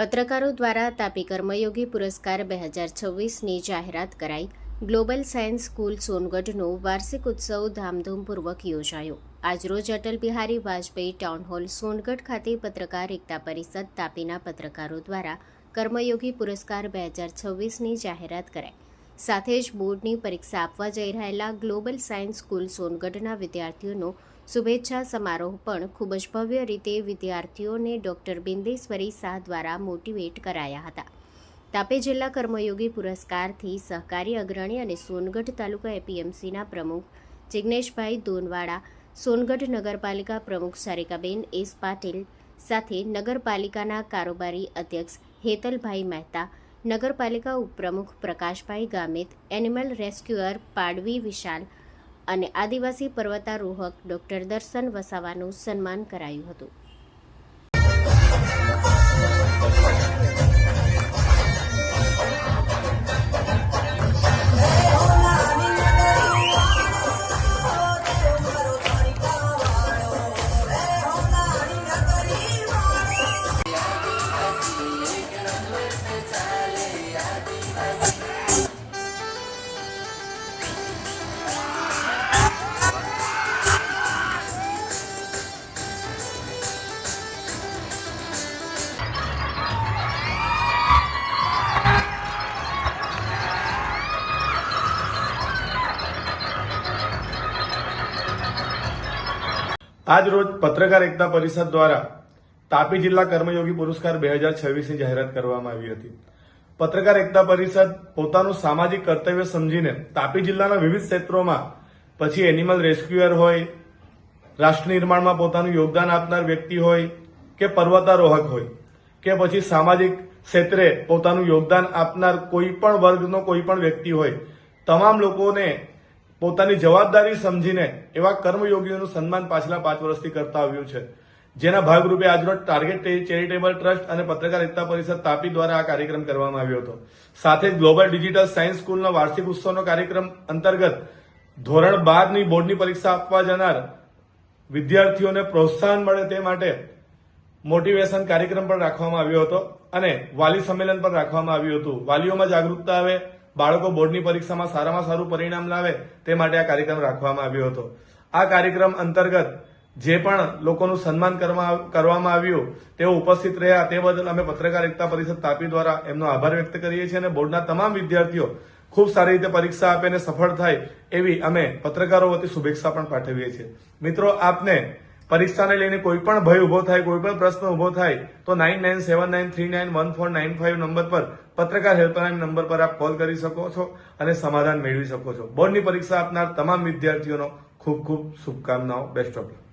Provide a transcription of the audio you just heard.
પત્રકારો દ્વારા તાપી કર્મયોગી પુરસ્કાર બે હજાર છવ્વીસની જાહેરાત કરાઈ. ગ્લોબલ સાયન્સ સ્કૂલ સોનગઢનો વાર્ષિક ઉત્સવ ધામધૂમપૂર્વક યોજાયો. આજરોજ અટલ બિહારી વાજપેયી ટાઉન હોલ સોનગઢ ખાતે પત્રકાર એકતા પરિષદ તાપીના પત્રકારો દ્વારા કર્મયોગી પુરસ્કાર બે હજાર છવ્વીસની જાહેરાત કરાઈ. સાથે જ બોર્ડની પરીક્ષા આપવા જઈ રહેલા ગ્લોબલ સાયન્સ સ્કૂલ સોનગઢના વિદ્યાર્થીઓનો શુભેચ્છા સમારોહ પણ ખૂબ જ ભવ્ય રીતે વિદ્યાર્થીઓને ડૉક્ટર બિંદેશ્વરી શાહ દ્વારા મોટિવેટ કરાયા હતા. તાપી જિલ્લા કર્મયોગી પુરસ્કારથી સહકારી અગ્રણી અને સોનગઢ તાલુકા એપીએમસીના પ્રમુખ જિજ્ઞેશભાઈ દોનવાડા સોનગઢ નગરપાલિકા પ્રમુખ સારિકાબેન એસ પાટીલ સાથે નગરપાલિકાના કારોબારી અધ્યક્ષ હેતલભાઈ મહેતા નગરપાલિકા ઉપપ્રમુખ પ્રકાશભાઈ ગામિત, એનિમલ રેસ્ક્યુઅર પાડવી વિશાલ અને આદિવાસી પર્વતારોહક ડોક્ટર દર્શન વસાવાનું સન્માન કરાયું હતું. આજ રોજ પત્રકાર એકતા પરિષદ દ્વારા તાપી જિલ્લા કર્મયોગી પુરસ્કાર બે હજાર છવ્વીસની જાહેરાત કરવામાં આવી હતી. પત્રકાર એકતા પરિષદ પોતાનું સામાજિક કર્તવ્ય સમજીને તાપી જિલ્લાના વિવિધ ક્ષેત્રોમાં પછી એનિમલ રેસ્ક્યુઅર હોય, રાષ્ટ્ર નિર્માણમાં પોતાનું યોગદાન આપનાર વ્યક્તિ હોય કે પર્વતારોહક હોય કે પછી સામાજિક ક્ષેત્રે પોતાનું યોગદાન આપનાર કોઈ પણ વર્ગનો કોઈ પણ વ્યક્તિ હોય, તમામ લોકોને પોતાની જવાબદારી સમજીને એવા કર્મયોગીઓનું સન્માન પાછલા પાંચ વર્ષથી કરતા આવ્યું છે. જેના ભાગરૂપે આજરોજ ટાર્ગેટ ચેરિટેબલ ટ્રસ્ટ અને પત્રકાર એકતા પરિષદ તાપી દ્વારા આ કાર્યક્રમ કરવામાં આવ્યો હતો. સાથે જ ગ્લોબલ ડિજિટલ સાયન્સ સ્કૂલના વાર્ષિક ઉત્સવનો કાર્યક્રમ અંતર્ગત ધોરણ બારની બોર્ડની પરીક્ષા આપવા જનાર વિદ્યાર્થીઓને પ્રોત્સાહન મળે તે માટે મોટિવેશન કાર્યક્રમ પણ રાખવામાં આવ્યો હતો અને વાલી સંમેલન પણ રાખવામાં આવ્યું હતું. વાલીઓમાં જાગૃતતા આવે બાળકો બોર્ડની પરીક્ષામાં સારામાં સારું પરિણામ લાવે તે માટે આ કાર્યક્રમ રાખવામાં આવ્યો હતો. આ કાર્યક્રમ અંતર્ગત જે પણ લોકોનું સન્માન કરવા- કરવામાં આવ્યું, તેઓ ઉપસ્થિત રહ્યા તે બદલ અમે પત્રકારિતા પરિષદ તાપી દ્વારા એમનો આભાર વ્યક્ત કરીએ છીએ અને બોર્ડના તમામ વિદ્યાર્થીઓ ખૂબ સારી રીતે પરીક્ષા આપે અને સફળ થાય એવી અમે પત્રકારો વતી શુભેચ્છા પણ પાઠવીએ છીએ. મિત્રો, આપને પરીક્ષાને લઈને કોઈ પણ ભય ઊભો થાય, કોઈ પણ પ્રશ્ન ઊભો થાય, તો nine nine seven nine three nine one four nine five number પર પત્રકાર હેલ્પલાઇન નંબર પર આપ કોલ કરી શકો છો અને સમાધાન મેળવી શકો છો. બોર્ડની પરીક્ષા આપનાર તમામ વિદ્યાર્થીઓનો ખૂબ ખૂબ શુભકામનાઓ. Best of luck